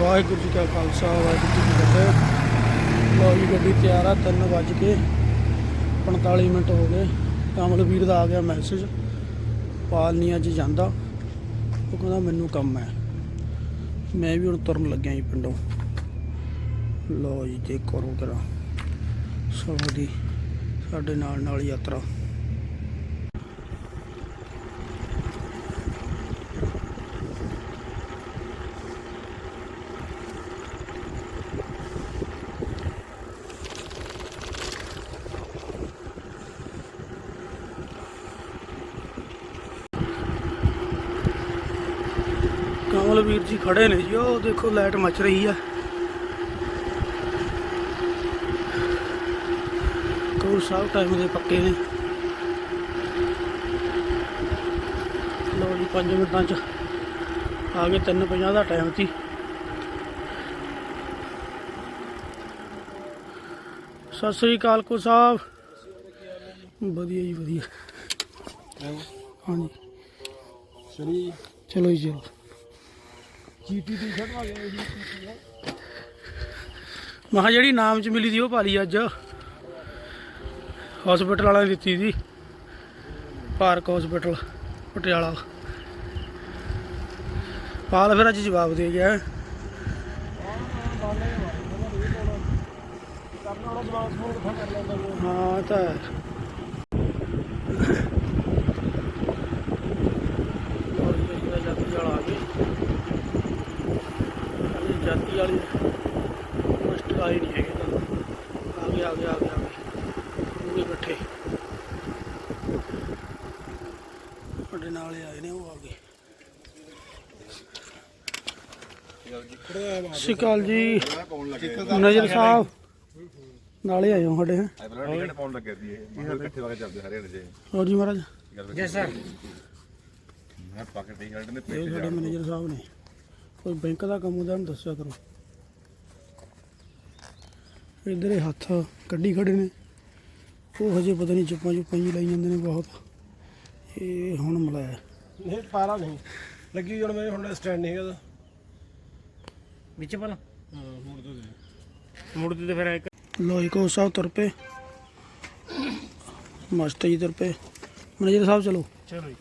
ਵਾਹਿਗੁਰੂ ਜੀ ਕਾ ਖਾਲਸਾ, ਵਾਹਿਗੁਰੂ ਜੀ ਕੀ ਫਤਿਹ। ਲਓ ਜੀ, ਗੱਡੀ ਤਿਆਰ ਆ 3 ਵੱਜ ਕੇ 45 ਮਿੰਟ ਹੋ ਗਏ। ਕਮਲਵੀਰ ਦਾ ਆ ਗਿਆ ਮੈਸੇਜ ਪਾਲ ਨਹੀਂ ਅੱਜ ਜਾਂਦਾ। ਉਹ ਕਹਿੰਦਾ, ਮੈਨੂੰ ਕੰਮ ਹੈ। ਮੈਂ ਵੀ ਹੁਣ ਤੁਰਨ ਲੱਗਿਆ ਜੀ ਪਿੰਡੋਂ। ਲਓ ਜੀ ਤੇ ਕਰੋ ਕਰਾ ਸਭ ਦੀ ਸਾਡੇ ਨਾਲ ਨਾਲ ਯਾਤਰਾ। ਕਮਲਵੀਰ ਜੀ ਖੜੇ ਨੇ ਜੀ ਉਹ ਦੇਖੋ ਲਾਈਟ ਮੱਚ ਰਹੀ ਆ। ਕੋਲ ਸਾਹਿਬ ਟਾਈਮ ਦੇ ਪੱਕੇ ਨੇ। ਲਓ ਜੀ 5 ਮਿੰਟਾਂ ਚ ਆ ਗਏ 3:50 ਦਾ ਟਾਈਮ ਸੀ। ਸਤਿ ਸ੍ਰੀ ਅਕਾਲ ਕੋ ਸਾਹਿਬ। ਵਧੀਆ ਜੀ ਵਧੀਆ। ਹਾਂਜੀ। ਸਰੀ ਚਲੋ ਜੀ ਚਲੋ। ਜੀਟੀ ਦੀ ਸ਼ਰਟ ਆ ਗਿਆ ਜੀ ਮੈਂ ਕਿਹਾ ਜਿਹੜੀ ਨਾਮ ਚ ਮਿਲੀ ਸੀ ਉਹ ਪਾ ਲਈ ਅੱਜ। ਹਸਪੀਟਲ ਵਾਲਿਆਂ ਨੇ ਦਿੱਤੀ ਸੀ। Park hospital Patiala. ਪਾਲ ਫਿਰ ਅੱਜ ਜਵਾਬ ਦੇ ਗਿਆ। ਹਾਂ ਤਾਂ ਹੈ। ਲਓ ਜੀ, ਅਸੀਂ ਤਾਂ ਜਾਤੀ ਵਾਲਾ ਆ ਗਏ ਜਾਤੀ ਵਾਲੀ ਫਸਟ ਆਈ ਨਹੀਂ ਹੈਗੇ ਤਾਂ। ਆ ਗਏ ਆ ਗਏ ਆ ਗਏ ਆ ਗਏ ਪੂਰੇ ਇਕੱਠੇ। ਸਾਡੇ ਨਾਲ ਹੀ ਆਏ ਨੇ ਉਹ ਆ ਗਏ। ਸਤਿ ਸ਼੍ਰੀ ਅਕਾਲ ਜੀ। ਨਜ਼ਰ ਸਾਹਿਬ ਨਾਲੇ ਆਏ ਹੋ ਸਾਡੇ ਹੈਂ। ਆਈ ਬਲੱਡ ਟਿਕਟ ਪਾਉਣ ਲੱਗੇ ਸੀ ਇਹ। ਮੈਂ ਇਕੱਠੇ ਵਾਗੇ ਚੱਲਦੇ ਹਰੇ ਨੇ ਜੇ ਹੋਰ ਜੀ ਮਹਾਰਾਜ। ਜੈ ਸਰ ਮੈਂ ਪਾਕਟ ਟਿਕਟ ਨੇ ਇਹ ਪੇਟ ਸਾਡੇ ਮੈਨੇਜਰ ਸਾਹਿਬ ਨੇ। ਕੋਈ ਬੈਂਕ ਦਾ ਕੰਮ ਹੁੰਦਾ ਨੂੰ ਦੱਸਿਆ ਕਰੋ। ਇੱਧਰ ਇਹ ਹੱਥ ਕੱਢੀ ਖੜੇ ਨੇ। ਉਹ ਹਜੇ ਪਤਾ ਨਹੀਂ ਚੁੱਪਾਂ ਚੁੱਪਾਂ ਜੀ ਲਾਈ ਜਾਂਦੇ ਨੇ ਬਹੁਤ। ਇਹ ਹੁਣ ਮਲਾਇਆ। ਨਹੀਂ ਪਾਰਾ ਨਹੀਂ। ਲੱਗੀ ਜਣ ਮੇਰੇ ਹੁਣ ਸਟੈਂਡ ਨਹੀਂ ਹੈਗਾ। ਵਿੱਚ ਪਾ ਹਾਂ ਮੁੜ ਦੋ ਦੇ। ਮੁੜਦੇ ਤੇ ਫਿਰ ਇੱਕ ਲੋਈ ਕੋ ਸਾਹਿਬ ਤੁਰ ਪਏ। ਮਸਤ ਜੀ ਤੁਰ ਪਏ। ਮੈਨੇਜਰ ਸਾਹਿਬ ਚਲੋ। ਚਲੋ ਜੀ।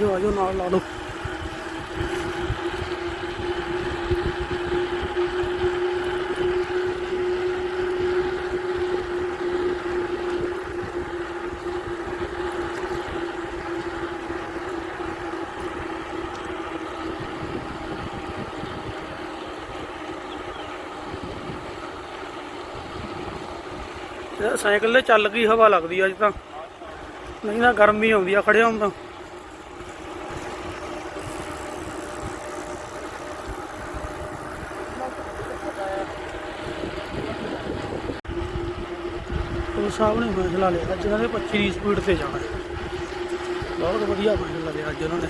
ਆਜੋ ਆਜੋ ਨਾਲ ਲਾ ਲਓ ਸਾਈਕਲ ਤੇ ਚੱਲ ਗਈ, ਹਵਾ ਲੱਗਦੀ ਅੱਜ ਤਾਂ। ਨਹੀਂ ਤਾਂ ਗਰਮੀ ਆਉਂਦੀ ਆ ਖੜਿਆ ਹੁੰਦਾ ਸਾਹਿਬ ਨੇ ਫੈਸਲਾ ਲਿਆ ਅੱਜ ਇਹਨਾਂ ਨੇ 25 ਦੀ ਸਪੀਡ ਤੇ ਜਾਣਾ। ਬਹੁਤ ਵਧੀਆ ਫੈਸਲਾ ਲਿਆ ਅੱਜ ਉਹਨਾਂ ਨੇ।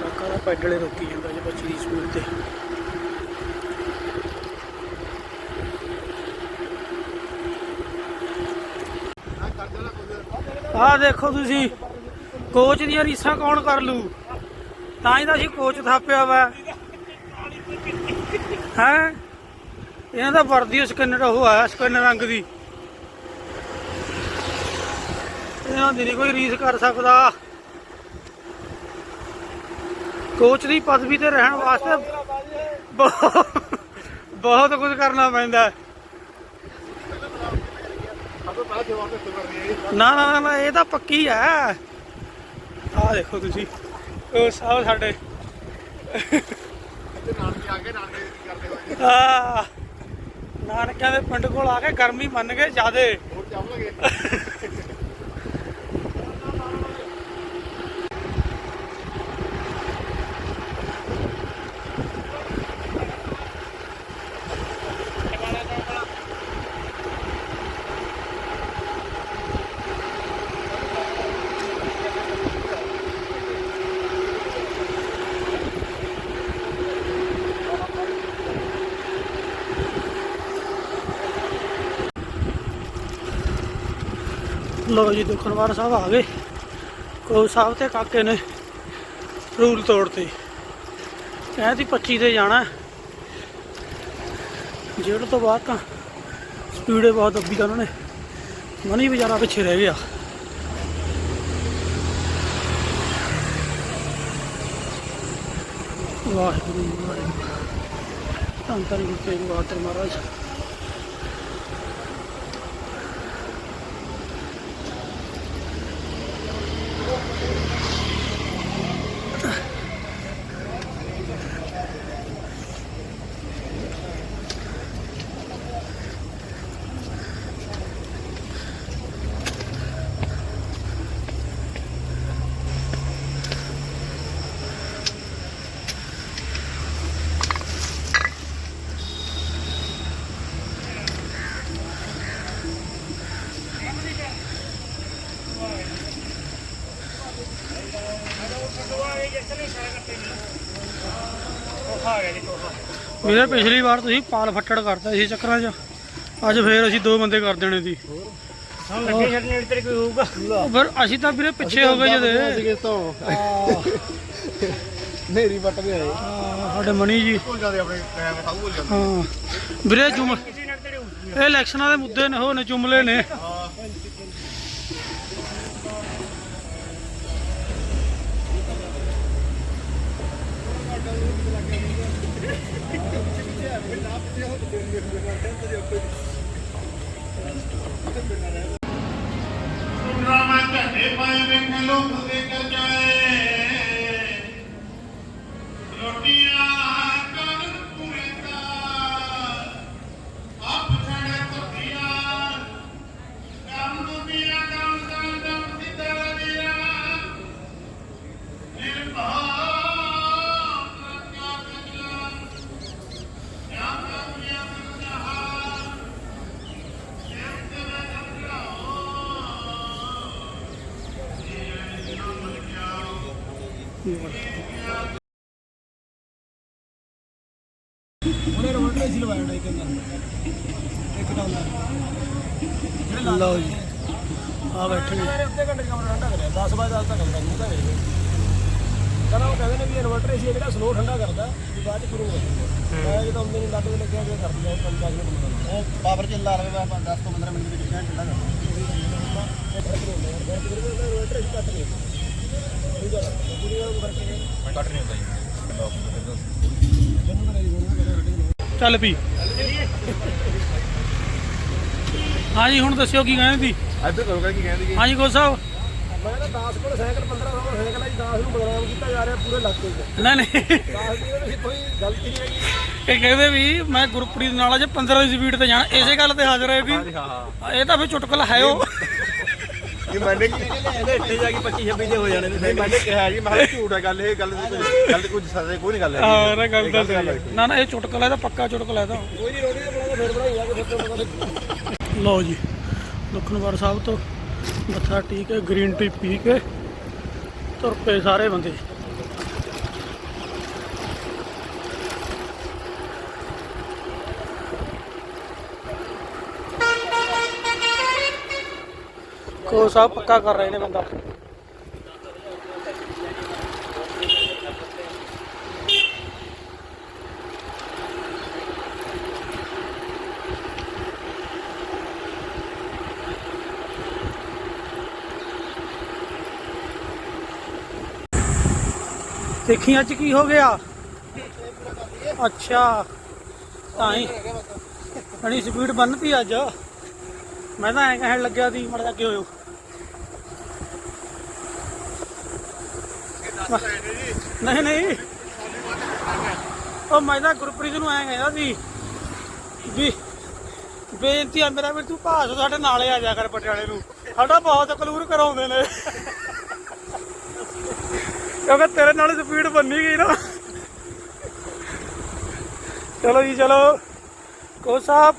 ਕਾਕਾ ਦਾ ਪੈਡਲੇ ਰੋਕੀ ਜਾਂਦਾ ਜੇ 25 ਦੀ ਸਪੀਡ ਤੇ। ਆਹ ਦੇਖੋ ਤੁਸੀਂ ਕੋਚ ਦੀਆਂ ਰੀਸਾਂ ਕੌਣ ਕਰ ਲੂ ਤਾਂ ਹੀ ਤਾਂ ਅਸੀਂ ਕੋਚ ਥਾਪਿਆ ਵਾ। ਹੈ? ਇਹਨਾਂ ਦਾ ਵਰਦੀ ਸਕੈਨਰ ਉਹ ਆ ਸਕੈਨਰ ਰੰਗ ਦੀ। ਇਹਨਾਂ ਦੀ ਨਹੀਂ ਕੋਈ ਰੀਸ ਕਰ ਸਕਦਾ। ਕੋਚ ਦੀ ਪਦਵੀ ਤੇ ਰਹਿਣ ਵਾਸਤੇ ਬਹੁਤ ਬਹੁਤ ਕੁਝ ਕਰਨਾ ਪੈਂਦਾ ਹੈ। ਨਾ ਨਾ ਨਾ, ਇਹ ਤਾਂ ਪੱਕੀ ਹੈ। ਆਹ ਦੇਖੋ ਤੁਸੀਂ ਉਹ ਸਾਹਿਬ ਸਾਡੇ। ਆ ਨਾਨਕਿਆਂ ਦੇ ਪਿੰਡ ਕੋਲ ਆ ਕੇ ਗਰਮੀ ਮੰਨ ਗਏ ਜਿਆਦੇ। ਲੋ ਜੀ ਦੁਖਨਵਾਰ ਸਾਹਿਬ ਆ ਗਏ। ਕੋ ਸਾਹਿਬ ਤੇ ਕਾਕੇ ਨੇ ਰੂਲ ਤੋੜਤੇ। ਕਹਿੰਦੇ ਸੀ 25 ਤੇ ਜਾਣਾ। ਜੇੜ ਤੋਂ ਬਾਅਦ ਤਾਂ ਸਪੀਡ ਬਹੁਤ ਦੱਬੀ ਤਾਂ ਉਹਨਾਂ ਨੇ। ਮਨੀ ਵਿਚਾਰਾ ਪਿੱਛੇ ਰਹਿ ਗਿਆ। ਵਾਹਿਗੁਰੂ ਜੀ, ਵਾਹਿਗੁਰੂ ਧੰਨ ਧੰਨ ਗੁਰੂ ਤੇਗ ਬਹਾਦਰ ਮਹਾਰਾਜ। ਵੀਰੇ ਪਿਛਲੀ ਵਾਰ ਤੁਸੀਂ ਪਾਲ ਫੱਟੜ ਕਰਤਾ ਸੀ ਚੱਕਰਾਂ 'ਚ। ਅੱਜ ਫੇਰ ਅਸੀਂ ਦੋ ਬੰਦੇ ਕਰ ਦੇਣੇ ਸੀ। ਹੁਣ ਲੱਗੇ ਛੱਡਣੇ ਤੇਰੇ ਕੋਈ ਹੋਊਗਾ। ਉਹ ਫਿਰ ਅਸੀਂ ਤਾਂ ਵੀਰੇ ਪਿੱਛੇ ਹੋ ਗਏ ਜਦੇ। ਸੀਗੇ ਤੋਂ ਨੇਰੀ ਵੱਟ ਕੇ ਆਏ। ਆਹ, ਸਾਡੇ ਮਣੀ ਜੀ। ਭੁੱਲ ਜਾਂਦੇ ਆਪਣੇ ਟਾਈਮ ਸਭ ਭੁੱਲ ਜਾਂਦੇ। ਹਾਂ। ਵੀਰੇ ਹੋਊਗੀ ਇਹ ਇਲੈਕਸ਼ਨਾਂ ਦੇ ਮੁੱਦੇ ਨੇ ਉਹ ਨੇ ਚੁੰਮਲੇ ਨੇ। ਰਾਮਾ ਝੰਡੇ ਪਾਏ ਵੇਖ ਲੋਕ ਵੇਖ ਜਾਏ। ਸੀ। ਲਵਾਇਆ ਡਾ ਇੱਕ ਅੰਦਰ ਇੱਕ ਡਾਲਰ ਲਓ ਜੀ। ਆ ਬੈਠੇ ਨੇ। ਮੇਰੇ ਉੱਤੇ ਘੰਟੇ ਕਮਰਾ ਠੰਡਾ ਕਰਿਆ। 10 ਵਜੇ 10 ਤੱਕ ਮੂੰਹ ਤਾਂ ਵੇਖ ਕਹਿੰਦਾ ਉਹ ਕਹਿੰਦੇ ਨੇ ਵੀ ਇਨਵਰਟਰ ਸੀ ਜਿਹੜਾ ਸਲੋ ਠੰਡਾ ਕਰਦਾ ਵੀ ਬਾਅਦ ਚ ਸ਼ੁਰੂ ਹੋ ਜਾਂਦਾ। ਮੈਂ ਜਦੋਂ ਅੰਦਰ ਨੂੰ ਲੱਗ ਕੇ ਲੱਗਿਆ ਕਿ ਕਰ ਦਿਆ 5 ਮਿੰਟ ਉਹ ਪਾਵਰ ਚ ਲਾ ਲਵੇ 10 ਤੋਂ 15 ਮਿੰਟ ਦੇ ਵਿੱਚ ਠੰਡਾ ਕਰਦਾ ਇਨਵਰਟਰ ਸੀ ਕੱਟ ਨਹੀਂ ਠੀਕ ਹੈ ਪੂਰੀ ਉਹ ਕਰਕੇ ਕੱਟ ਨਹੀਂ ਹੁੰਦਾ ਜੀ ਚੱਲ ਪੀ। ਹਾਂਜੀ ਹੁਣ ਦੱਸਿਓ ਕੀ ਕਹਿੰਦੇ? ਸੀ ਇੱਧਰ ਕਰੋ ਕੀ ਕਹਿੰਦੇ ਕਿ ਹਾਂਜੀ ਗੋ ਸਾਹਿਬ। ਮੈਂ ਤਾਂ 10 ਕੋਲ ਸਾਈਕਲ 15 ਕੋਲ ਸਾਈਕਲ ਹੈ 10 ਨੂੰ ਬਦਨਾਮ ਕੀਤਾ ਜਾ ਰਿਹਾ ਪੂਰੇ ਇਲਾਕੇ 'ਚ ਨਹੀਂ ਨਹੀਂ। 10 ਦੀ ਉਹਦੀ ਕੋਈ ਗਲਤੀ ਨਹੀਂ ਹੈਗੀ। ਇਹ ਕਹਿੰਦੇ ਵੀ ਮੈਂ ਗੁਰਪ੍ਰੀਤ ਨਾਲ ਅੱਜ 15 ਦੀ ਸਪੀਡ ਤੇ ਜਾਣਾ। ਇਸੇ ਗੱਲ ਤੇ ਹਾਜ਼ਰ ਹੈ ਵੀ ਇਹ ਤਾਂ ਫਿਰ ਚੁਟਕਲਾ ਹੈ ਉਹ। ਇਹ ਮੈਨੇ ਇੱਥੇ ਜਾ ਕੇ 25 26 ਦੇ ਹੋ ਜਾਣੇ ਨੇ। ਨਹੀਂ ਮੈਨੇ ਕਿਹਾ ਜੀ ਮੈਂ ਝੂਠ ਹੈ ਗੱਲ ਇਹ ਗੱਲ ਦੀ ਕੋਈ ਗੱਲ ਦੀ ਕੋਈ ਸੱਚ ਕੋਈ ਨਹੀਂ ਗੱਲ ਹੈ ਹਾਂ ਨਾ ਗੱਲ ਤਾਂ ਸਹੀ ਹੈ। ਨਾ ਨਾ ਇਹ ਚੁਟਕਲਾ ਇਹਦਾ ਪੱਕਾ ਚੁਟਕਲਾ ਇਹਦਾ ਕੋਈ ਨਹੀਂ ਰੋਟੀ ਤੇ। ਬਣਾਉਂਦਾ ਫਿਰ ਬਣਾਈ ਜਾ ਕੇ ਫਿਰ ਤੋਂ ਲਓ ਜੀ ਲਖਨਵਾਰ ਸਾਹਿਬ ਤੋਂ ਮੱਥਾ ਟੇਕ ਕੇ ਗ੍ਰੀਨ ਟੀ ਪੀ ਕੇ ਤੁਰ ਪਏ ਸਾਰੇ ਬੰਦੇ। ਕੋ ਸਾਹਿਬ ਪੱਕਾ ਕਰ ਰਹੇ ਨੇ ਬੰਦਾ। ਦੇਖੀ ਅੱਜ ਕੀ ਹੋ ਗਿਆ? ਅੱਛਾ। ਤਾਂ ਹੀ। ਬੜੀ ਸਪੀਡ ਬੰਨਤੀ ਅੱਜ। ਮੈਂ ਤਾਂ ਐਂ ਕਹਿਣ ਲੱਗਿਆ ਸੀ ਮੜ ਅੱਗੇ ਹੋਇਓ। ਨਹੀਂ ਨਹੀਂ। ਉਹ ਮੈਂ ਤਾਂ ਗੁਰਪ੍ਰੀਤ ਨੂੰ ਐਂ ਕਹਿੰਦਾ ਸੀ ਵੀ ਬੇਨਤੀ ਆ ਮੇਰਾ ਵੀ ਤੂੰ ਭਾਸ ਸਾਡੇ ਨਾਲੇ ਆ ਜਾ ਕਰ ਪਟਿਆਲੇ ਨੂੰ। ਸਾਡਾ ਬਹੁਤ ਕਲੂਰ ਕਰਾਉਂਦੇ ਨੇ। ਕਿਉਂਕਿ ਤੇਰੇ ਨਾਲ ਸਪੀਡ ਬੰਨੀ ਗਈ ਨਾ। ਚਲੋ ਜੀ ਚਲੋ। ਕੋ ਸਾਹਿਬ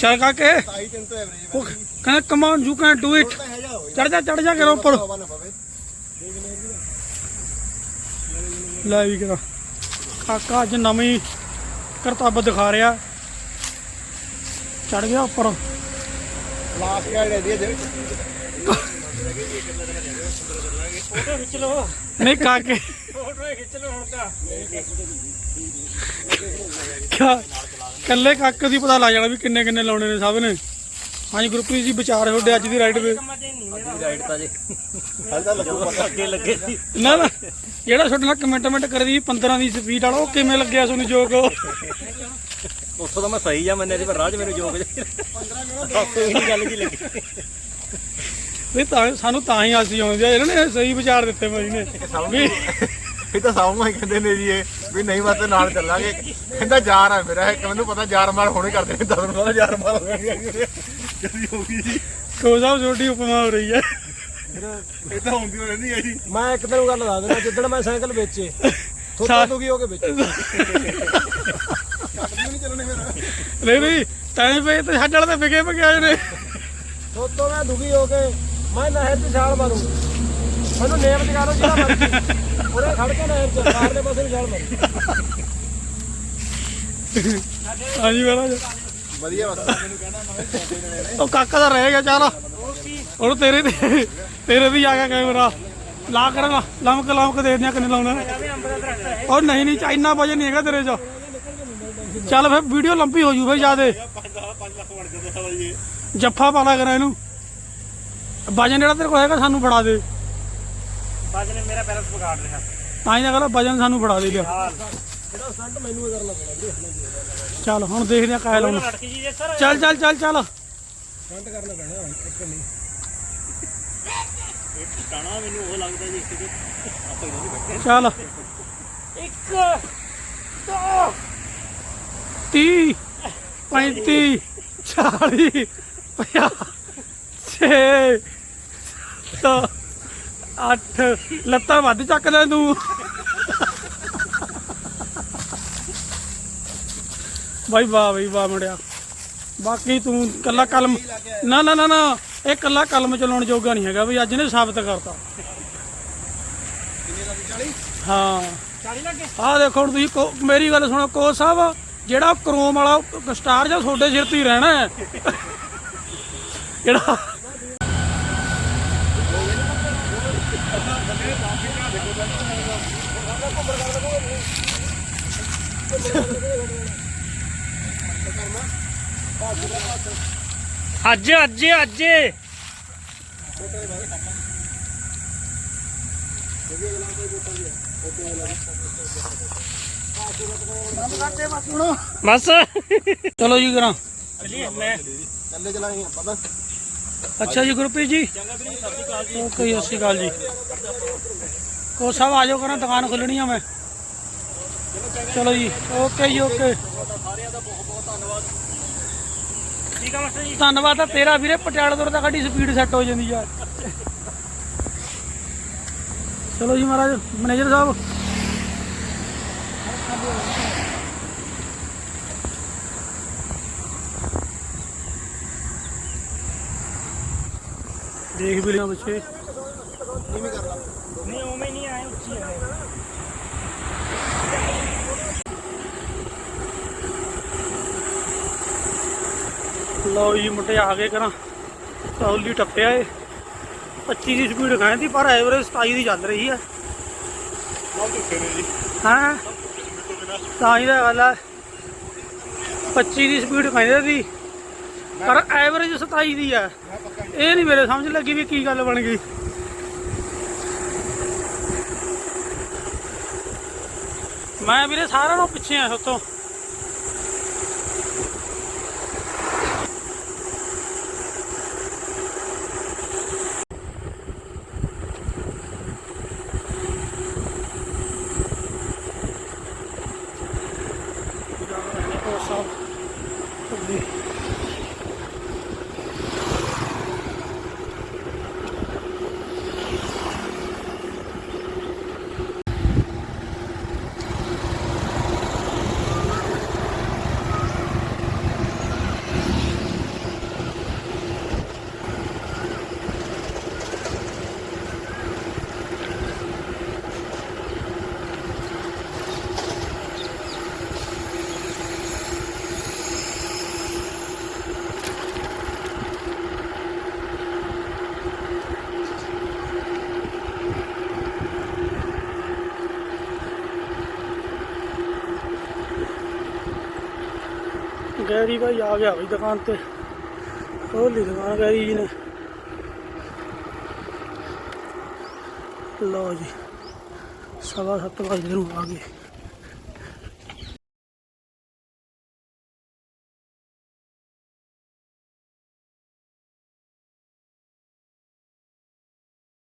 ਚਲ ਕਾਕੇ। 27 ਕਹਿੰਦਾ come on you can do it ਚੜ ਜਾ ਚੜ ਜਾ ਕਰੋ ਉੱਪਰ। ਲੈ ਵੀ ਕਰਾ ਕਾਕਾ ਅੱਜ ਨਵੀਂ ਕਰਤੱਬ ਦਿਖਾ ਰਿਹਾ। ਚੜ ਗਿਆ ਉੱਪਰ। ਲਾਸਟ ਗਾਈਡ ਹੈ ਜੀ ਫੋਟੋ ਖਿੱਚ ਲਓ ਨਹੀਂ ਕਾਕੇ। ਫੋਟੋ ਖਿੱਚ ਲਓ ਹੁਣ ਤਾਂ ਕਿਆ? ਕੱਲੇ ਕਾਕੇ ਦੀ ਪਤਾ ਲੱਗ ਜਾਣਾ ਵੀ ਕਿੰਨੇ ਕਿੰਨੇ ਲਾਉਣੇ ਨੇ ਸਭ ਨੇ। ਹਾਂਜੀ ਗੁਰਪ੍ਰੀਤ ਜੀ ਵਿਚਾਰ ਤੁਹਾਡੇ ਅੱਜ ਦੀ ਰਾਈਡ ਤੇ ਨਹੀਂ ਮੇਰਾ ਰਾਈਟ ਤਾਂ ਜੀ ਹਲ ਤਾਂ ਲੱਗੂ ਪਤਾ ਅੱਗੇ ਲੱਗੇ ਸੀ ਨਾ ਨਾ ਜਿਹੜਾ ਤੁਹਾਡੇ ਨਾਲ ਕਮੈਂਟਮੈਂਟ ਕਰਦੀ 15 ਦੀ ਸਪੀਡ ਵਾਲਾ ਉਹ ਕਿਵੇਂ ਲੱਗਿਆ ਤੁਹਾਨੂੰ ਜੋਕ? ਉੱਥੋਂ ਤਾਂ ਮੈਂ ਸਹੀ ਜਾ ਮੰਨਿਆ ਸੀ ਪਰ ਰਾਹ 'ਚ ਮੈਨੂੰ ਜੋਗ ਜੇ 15 ਕੋਈ ਨਹੀਂ ਗੱਲ ਜੀ ਲੱਗੀ। ਨਹੀਂ ਤਾਂ ਸਾਨੂੰ ਤਾਂ ਹੀ ਹਾਸੀ ਆਉਂਦੀ ਆ। ਇਹਨਾਂ ਨੇ ਸਹੀ ਵਿਚਾਰ ਦਿੱਤੇ ਮਰੀ ਨੇ। ਵੀ ਇਹ ਤਾਂ ਨੂੰ ਹੀ ਕਹਿੰਦੇ ਨੇ ਜੀ ਇਹ ਵੀ ਨਹੀਂ ਮੈਂ ਤੇ ਨਾਲ ਚੱਲਾਂਗੇ। ਕਹਿੰਦਾ ਯਾਰ ਆ ਮੇਰਾ ਇੱਕ ਮੈਨੂੰ ਪਤਾ ਯਾਰ ਮਾਰ ਹੋਣੇ ਕਰਦੇ ਨੇ ਦਸ ਨੂੰ ਪਤਾ ਯਾਰ ਮਾਰ ਹੋ ਗਈ ਜਦੀ ਹੋ ਗਈ ਜੀ। ਕੋ ਸਾਹਿਬ ਛੋਟੀ ਉਪਮਾ ਹੋ ਰਹੀ ਹੈ ਇਹ ਤਾਂ ਹੁੰਦੀ ਹੋ ਰਹਿੰਦੀ ਹੈ ਜੀ। ਮੈਂ ਇੱਕ ਦਿਨ ਗੱਲ ਦੱਸ ਦਿੰਦਾ ਜਿੱਦਣ ਮੈਂ ਸਾਈਕਲ ਵੇਚੇ ਥੋੜਾ ਦੁਖੀ ਹੋ ਕੇ ਵੇਚੇ। ਨਹੀਂ ਨਹੀਂ ਨਹੀਂ ਟਾਈਮ ਪਏ ਤੇ ਸਾਡੇ ਵਾਲੇ ਤੇ ਵਿਗੇ ਪਗਿਆ ਨੇ। ਥੋਤੋਂ ਮੈਂ ਦੁਖੀ ਹੋ ਕੇ ਮੈਂ ਨਹਿਰ 'ਚ ਛਾਲ ਮਾਰੂ। ਮੈਨੂੰ ਨੇਮ ਜਗਾ ਲਓ ਜਿਹੜਾ ਮਰਜ਼ੀ। ਉਰੇ ਖੜ ਕੇ ਨਹਿਰ 'ਚ ਪਾਰਲੇ ਪਾਸੇ ਨੂੰ ਛਾਲ ਮਾਰੂ। ਹਾਂਜੀ ਮਹਾਰਾਜ ਵਧੀਆ ਬਸ। ਮੈਨੂੰ ਕਹਿਣਾ ਮੈਂ ਉਹ ਕਾਕਾ ਦਾ ਰਹਿ ਗਿਆ ਚੱਲ ਹੁਣ ਤੇਰੇ ਤੇ ਤੇਰੇ ਵੀ ਆ ਗਿਆ ਕੈਮਰਾ। ਲਾ ਕਰਾਂਗਾ। ਲਮਕ ਲਮਕ ਦੇ ਦਿਆਂ ਕਿੰਨੇ ਲਾਉਣਾ। ਉਹ ਨਹੀਂ ਨਹੀਂ ਚਾ- ਇੰਨਾ ਵਜਨ ਨਹੀਂ ਹੈਗਾ ਤੇਰੇ 'ਚ। ਚੱਲ ਫਿਰ ਵੀਡੀਓ ਲੰਬੀ ਹੋ ਜੂ ਫਿਰ ਜਿਆਦੇ। ਜੱਫਾ ਪਾ ਲਾ ਕਰਾਂ ਇਹਨੂੰ। ਵਜਨ ਜਿਹੜਾ ਤੇਰੇ ਕੋਲ ਹੈਗਾ ਸਾਨੂੰ ਫੜਾ ਦੇ। ਬਾਜ ਨੇ ਮੇਰਾ ਬੈਲੈਂਸ ਵਿਗਾੜ ਰਿਹਾ। ਤਾਂ ਹੀ ਤਾਂ ਕਹਿੰਦਾ ਵਜਨ ਸਾਨੂੰ ਫੜਾ ਦੇ ਲਿਆ। ਜਿਹੜਾ ਸਟੰਟ ਮੈਨੂੰ ਕਰਨਾ ਪੈਣਾ ਵੀਰੇ ਚੱਲ ਹੁਣ ਦੇਖਦੇ ਆ ਕਾਇ ਲਾਉਣਾ ਲੜਕੀ ਜੀ ਜੇ ਸਰ ਚੱਲ ਚੱਲ ਚੱਲ ਚੱਲ। ਸਟੰਟ ਕਰਨਾ ਪੈਣਾ ਇੱਕ ਨਹੀਂ। ਟਾਣਾ ਮੈਨੂੰ ਉਹ ਲੱਗਦਾ ਜੀ ਕਿ ਚੱਲ। ਇੱਕ ਦੋ। 30 35 40 50 ਛੇ ਸੱਤ ਅੱਠ ਲੱਤਾਂ ਵੱਧ ਚੱਕਦਾ ਤੂੰ। ਬਾਈ ਵਾਹ ਬਈ ਵਾਹ ਮੁੰਡਿਆ। ਬਾਕੀ ਤੂੰ ਕੱਲਾ ਕਲਮ ਨਾ ਨਾ ਨਾ ਨਾ ਇਹ ਕੱਲਾ ਕਲਮ ਚਲਾਉਣ ਜੋਗਾ ਨਹੀਂ ਹੈਗਾ ਵੀ ਅੱਜ ਨੇ ਸਾਬਤ ਕਰਤਾ। ਹਾਂ। 40 ਲੱਗੇ ਆਹ ਦੇਖੋ ਹੁਣ ਤੁਸੀਂ ਕੋ- ਮੇਰੀ ਗੱਲ ਸੁਣੋ ਕੋਚ ਸਾਹਿਬ ਜਿਹੜਾ ਕਰੋਮ ਵਾਲਾ ਸਟਾਰ ਜਾਂ ਤੁਹਾਡੇ ਸਿਰ ਤੇ ਹੀ ਰਹਿਣਾ ਹੈ। ਜਿਹੜਾ ਅੱਜ ਅੱਜ ਅੱਜ। ਬਸ। ਚਲੋ ਜੀ ਕਰਾਂ। ਥੱਲੇ ਚਲਾਏ ਅੱਛਾ ਜੀ ਗੁਰਪ੍ਰੀਤ ਜੀ। ਓਕੇ ਜੀ। ਸਤਿ ਸ਼੍ਰੀ ਅਕਾਲ ਜੀ। ਕੋਚ ਸਾਹਿਬ ਆ ਜਾਓ ਕਰਾਂ ਦੁਕਾਨ ਖੋਲਣੀ ਆ ਮੈਂ। ਚਲੋ ਜੀ। ਓਕੇ ਜੀ ਓਕੇ ਠੀਕ ਆ ਮਾਸਟਰ ਜੀ ਧੰਨਵਾਦ ਆ ਤੇਰਾ ਵੀਰੇ ਪਟਿਆਲੇ ਤੋਂ ਤਾਂ ਸਾਡੀ ਸਪੀਡ ਸੈੱਟ ਹੋ ਜਾਂਦੀ ਆ ਚਲੋ ਜੀ ਮਹਾਰਾਜ ਮੈਨੇਜਰ ਸਾਹਿਬ। ਦੇਖ ਵੀ ਲਿਆ ਬੱਚੇ। ਨਹੀਂ ਉਵੇਂ ਨਹੀਂ ਆਏ ਉੱਚੀ ਹੈ ਲਓ ਜੀ ਮੁੰਡੇ ਆ ਗਏ ਕਰਾਂ ਸੌਲੀ ਟੱਪਿਆ ਏ 25 ਦੀ ਸਪੀਡ ਕਹਿੰਦੀ ਪਰ ਐਵਰੇਜ 27 ਦੀ ਚੱਲ ਰਹੀ ਹੈ। ਹਾਂ? ਤਾਂ ਹੀ ਗੱਲ ਹੈ। 25 ਦੀ ਸਪੀਡ ਕਹਿੰਦੇ ਸੀ ਪਰ ਐਵਰੇਜ 27 ਦੀ ਹੈ। ਇਹ ਨਹੀਂ ਮੇਰੇ ਸਮਝ ਲੱਗੀ ਵੀ ਕੀ ਗੱਲ ਬਣ ਗਈ। ਮੈਂ ਵੀਰੇ ਸਾਰਿਆਂ ਨੂੰ ਪਿੱਛੇ ਆ ਉਤੋਂ ਗੈਰੀ ਭਾਈ ਆ ਗਿਆ ਬਈ ਦੁਕਾਨ ਤੇ। ਖੋਲੀ ਦੁਕਾਨ ਗੈਰੀ ਜੀ ਨੇ। ਲਓ ਜੀ, ਸਵਾ ਸੱਤ ਵਜੇ ਨੂੰ ਆ ਗਏ।